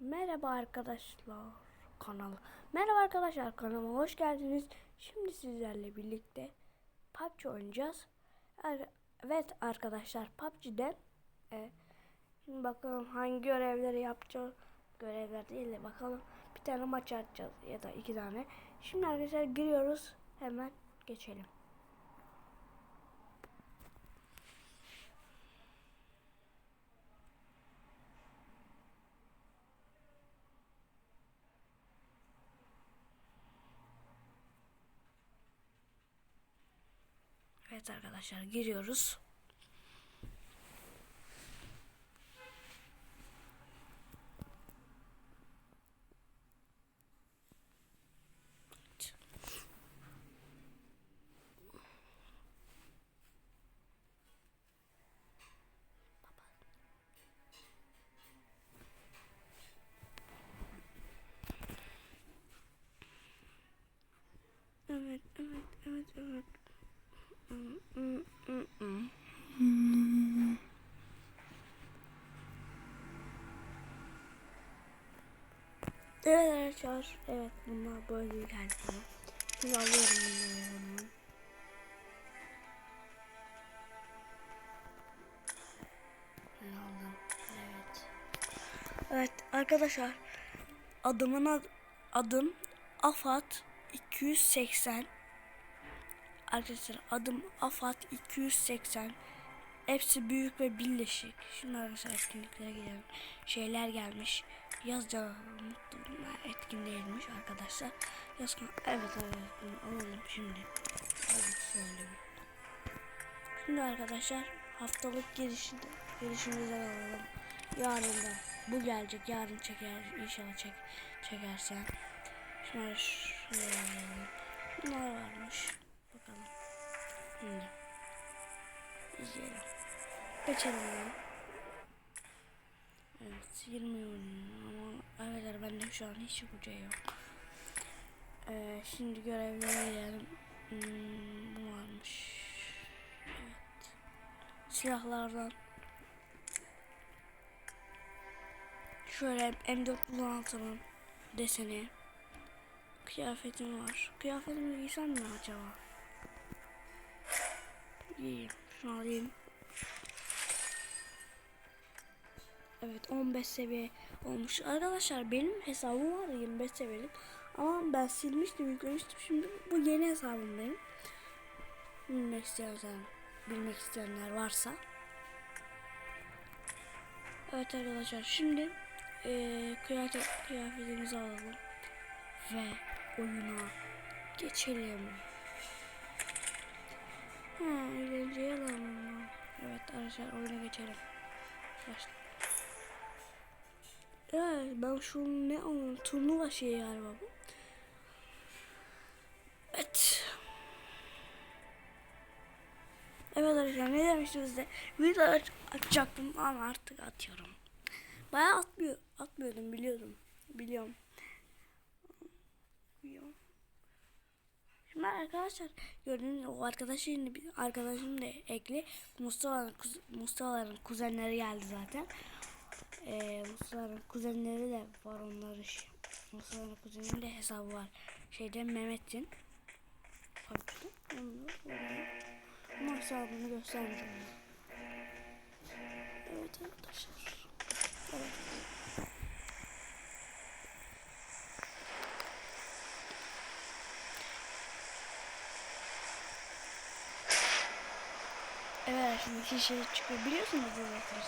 Merhaba arkadaşlar kanalı. Merhaba arkadaşlar kanalıma hoş geldiniz. Şimdi sizlerle birlikte PUBG oynayacağız. Er- Evet arkadaşlar PUBG'den e, şimdi bakalım hangi görevleri yapacağız. Görevler değil de bakalım bir tane maç atacağız ya da iki tane. Şimdi arkadaşlar giriyoruz. Hemen geçelim. Evet arkadaşlar giriyoruz. Evet, evet, evet, evet. Evet arkadaşlar. Evet bunlar böyle geldi. Şimdi alıyorum bunları. Evet. Evet arkadaşlar. Adımın ad- adım Afat 280. Arkadaşlar adım Afat 280. Hepsi büyük ve birleşik. Şimdi arkadaşlar etkinliklere gidelim. Şeyler gelmiş. Yaz canlı etkin değilmiş arkadaşlar. Yaz evet evet bunu alalım şimdi. Evet şöyle bir. Şimdi arkadaşlar haftalık girişi girişimizden alalım. Yarın da bu gelecek. Yarın çeker inşallah çek çekersen. Şunlar şöyle. Bunlar varmış. Bakalım. Şimdi. İzleyelim. Ya. Evet 20 milyon ama arkadaşlar bende şu an hiç buca yok. Ee, şimdi görevlere girelim. Hmm, bu varmış. Evet. Silahlardan şöyle M416'nın deseni kıyafetim var. Kıyafetimi giysem mi acaba? Şunu alayım. Evet 15 seviye olmuş. Arkadaşlar benim hesabım var 25 seviyelik. Ama ben silmiştim yüklemiştim. Şimdi bu yeni hesabım benim. Bilmek isteyenler, bilmek isteyenler varsa. Evet arkadaşlar şimdi eee kıyafet, kıyafetimizi alalım. Ve oyuna geçelim. Ha, eğlenceye alalım. Evet arkadaşlar oyuna geçelim. Başla. Evet ben şu ne onun turnuva şeyi galiba bu. Evet. Evet arkadaşlar ne demiştim size? Video aç açacaktım ama artık atıyorum. Bayağı atmıyor, atmıyordum biliyordum. Biliyorum. Biliyorum. Şimdi arkadaşlar gördüğünüz o arkadaşın arkadaşım da ekli. Mustafa'nın kuz, Mustafa'ların kuzenleri geldi zaten. Ee, Mustafa'nın kuzenleri de var onların şey. Mustafa'nın kuzeninin de hesabı var. Şeyde Mehmet'in. Ama hesabını göstermeyeceğim. Evet arkadaşlar. Evet. Evet şimdi kişi çıkıyor. Biliyorsunuz bu zaten.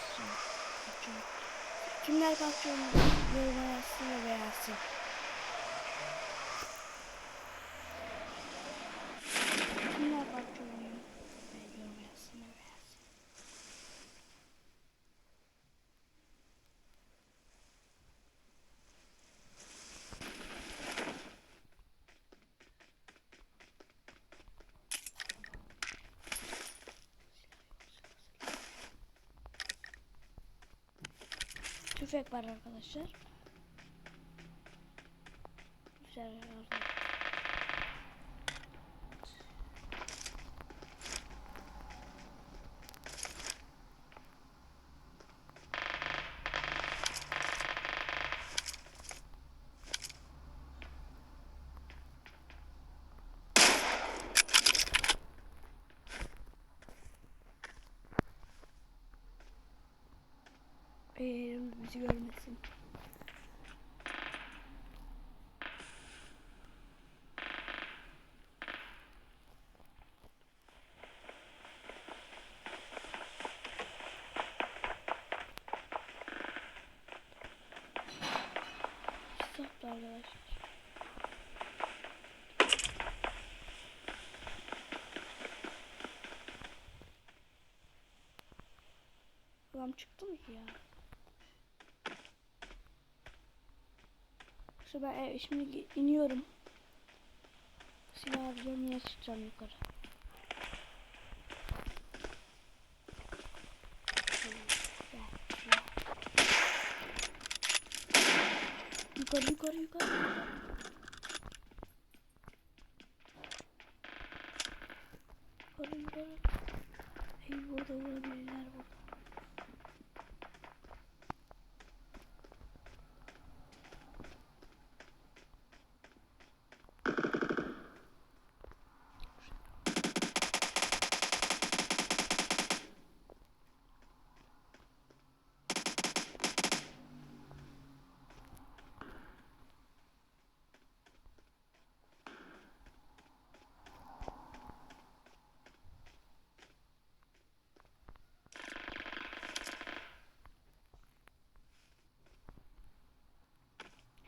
Kimler bakıyor yoruma yazsın ve beğensin. Tüfek var arkadaşlar. Güzel arkadaşlar. Eh, bizi görmesin. Stop arkadaşlar. Adam çıktı mı ki ya? İşte ben e, şimdi iniyorum. Silah alacağım yine çıkacağım. Yukarı yukarı yukarı. yukarı. Yukarı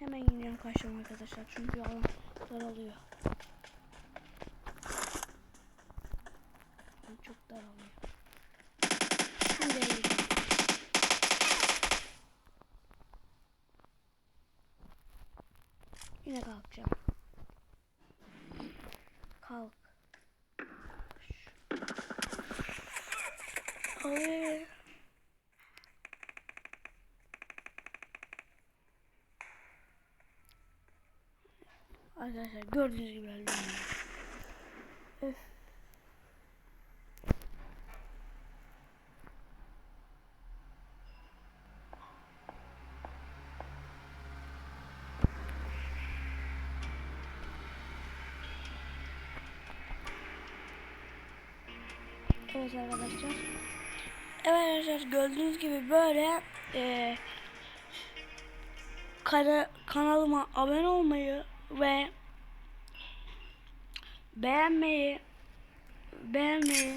Hemen iniyorum kaçıyorum arkadaşlar çünkü alan daralıyor. Çok daralıyor. Şimdi eğileceğim. Yine kalkacağım. Kalk. Hayır. Arkadaşlar gördüğünüz gibi öldüm. Evet arkadaşlar. Evet arkadaşlar gördüğünüz gibi böyle kana- kanalıma abone olmayı ve beğenmeyi beğenmeyi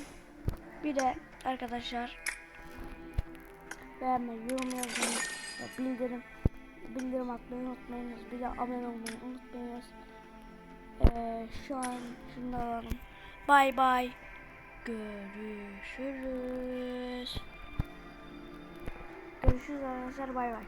bir de arkadaşlar beğenmeyi, yorum yazmayı ve bildirim bildirim atmayı unutmayınız. Bir de abone olmayı unutmayınız. Ee, şu an da alalım. Bay bay. Görüşürüz. Görüşürüz arkadaşlar. Bay bay.